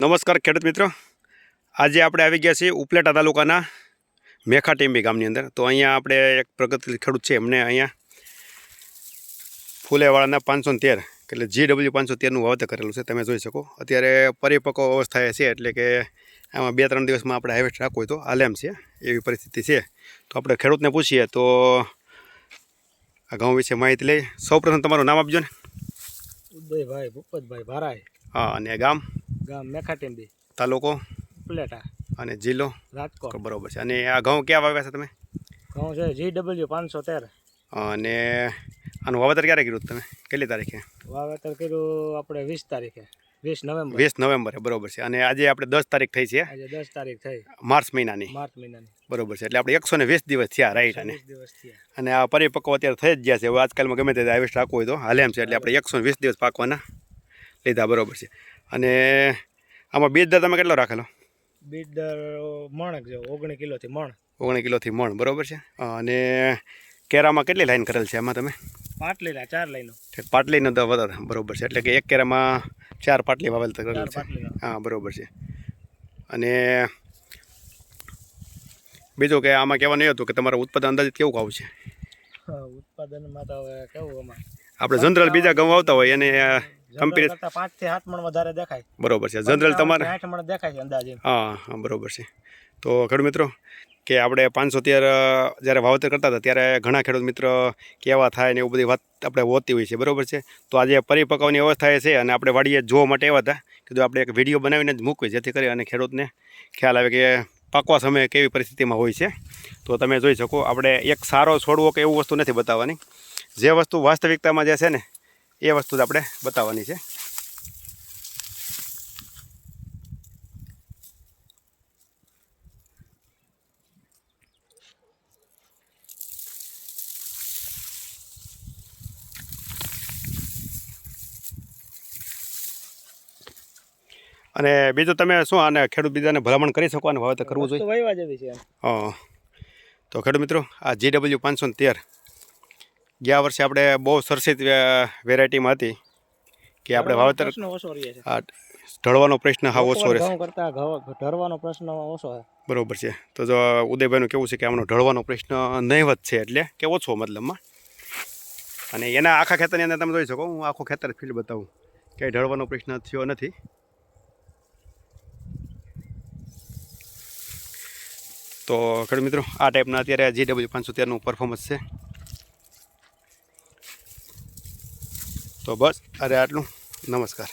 નમસ્કાર ખેડૂત મિત્રો. આજે આપણે આવી ગયા છીએ ઉપલેટા તાલુકાના મેખા ટીંબી ગામની અંદર. તો અહીંયા આપણે એક પ્રગતિશીલ ખેડૂત છે. એમને અહીંયા ફૂલેવાળાના પાંચસો તેર એટલે જી ડબલ્યુ પાંચસો તેરનું વાવતર કરેલું છે. તમે જોઈ શકો. અત્યારે પરિપક્વ અવસ્થાએ છે એટલે કે આમાં બે ત્રણ દિવસમાં આપણે હાઇવેસ્ટ રાખવું હોય તો આલેમ છે. એવી પરિસ્થિતિ છે. તો આપણે ખેડૂતને પૂછીએ તો આ ઘઉં વિશે માહિતી લઈ. સૌપ્રથમ તમારું નામ આપજો ને. ઉદયભાઈ ભૂપતભાઈ ભારાય. હા અને ગામ? ગામ મેખાટેમ્બી. તાલુકો? પ્લેટા અને જિલ્લો? રાજકોટ. બરોબર છે. અને આ ઘઉં ક્યાં વાવ્યા છે તમે? ઘઉં છે જી ડબલ્યુ પાંચસો તેર. અને આનું વાવેતર ક્યારે કર્યું તમે? કેટલી તારીખે? વાવેતર કર્યું આપણે વીસ તારીખે. વીસ નવેમ્બર. વીસ નવેમ્બરે બરોબર છે. અને આજે આપણે દસ તારીખ થઈ છે. આજે દસ તારીખ થઈ. માર્ચ મહિનાની. માર્ચ મહિનાની. બરોબર છે. એટલે આપણે એકસો ને વીસ દિવસ થયા રાઈટ અને અને આ પરિપક્વ અત્યારે થઈ જ ગયા છે. હવે આજકાલમાં ગમે તે હાઇવેસ્ટ રાખવું હોય તો હાલે એમ છે. એટલે આપણે એકસો વીસ દિવસ પાકવાના લીધા બરોબર છે. અને આમાં બીજ દર તમે કેટલો રાખેલો? બીજ દર મણ જેવો ઓગણી કિલોથી મણ. ઓગણીસ કિલોથી મણ બરોબર છે? અને કેરામાં કેટલી લાઈન કરેલ છે એમાં તમે? પાટલી ચાર લાઈનો. પાટલીનો તો વધારે બરોબર છે. એટલે કે એક કેરામાં ચાર પાટલી વાવેલ કરેલ છે. હા. બરોબર છે. અને બીજું કે આમાં કહેવાનું એ હતું કે તમારું ઉત્પાદન અંદાજિત કેવું આવું છે? ઉત્પાદનમાં તો હવે કેવું આમાં આપણે જનરલ બીજા ઘઉં આવતા હોય એને કમ્પેર પાંચથી સાત મણ વધારે દેખાય. બરોબર છે. જનરલ તમારે? આઠ મણ દેખાય છે અંદાજે. હા હા બરોબર છે. તો ખેડૂત મિત્રો કે આપણે પાંચસો તેર જ્યારે વાવેતર કરતા હતા ત્યારે ઘણા ખેડૂત મિત્ર કેવા થાય ને એવું બધી વાત આપણે હોતી હોય છે. બરોબર છે? તો આજે પરિપક્વની એ છે અને આપણે વાડીએ જોવા માટે એવા હતા કે જો આપણે એક વીડિયો બનાવીને જ મૂકવી જેથી કરી અને ખેડૂતને ખ્યાલ આવે કે પાકવા સમયે કેવી પરિસ્થિતિમાં હોય છે. તો તમે જોઈ શકો આપણે એક સારો છોડવો કે એવું વસ્તુ નથી બતાવવાની. જે વસ્તુ વાસ્તવિકતામાં જે છે ને એ વસ્તુ જ આપણે બતાવવાની છે. અને બીજું તમે શું આને ખેડૂત બીજાને ભલામણ કરી શકો? અને વાવેતર કરવું જોઈએ? હા. તો ખેડૂત મિત્રો આ જી ડબલ્યુ પાંચસો તેર ગયા વર્ષે આપણે બહુ સરસિત વેરાયટીમાં હતી કે આપણે વાવેતર ઢળવાનો પ્રશ્ન હા ઓછો રહેશે ઢરવાનો પ્રશ્ન ઓછો બરોબર છે. તો જો ઉદયભાઈનું કેવું છે કે આમનો ઢળવાનો પ્રશ્ન નહીવત છે એટલે કે ઓછો મતલબમાં. અને એના આખા ખેતરની અંદર તમે જોઈ શકો હું આખો ખેતર ફીલ્ડ બતાવું. કે ઢળવાનો પ્રશ્ન થયો નથી. તો ખેડૂત મિત્રો આ ટાઈપના અત્યારે જી ડબલ્યુ પાંચસો તેરનું પરફોર્મન્સ છે. તો બસ અરે આટલું. નમસ્કાર.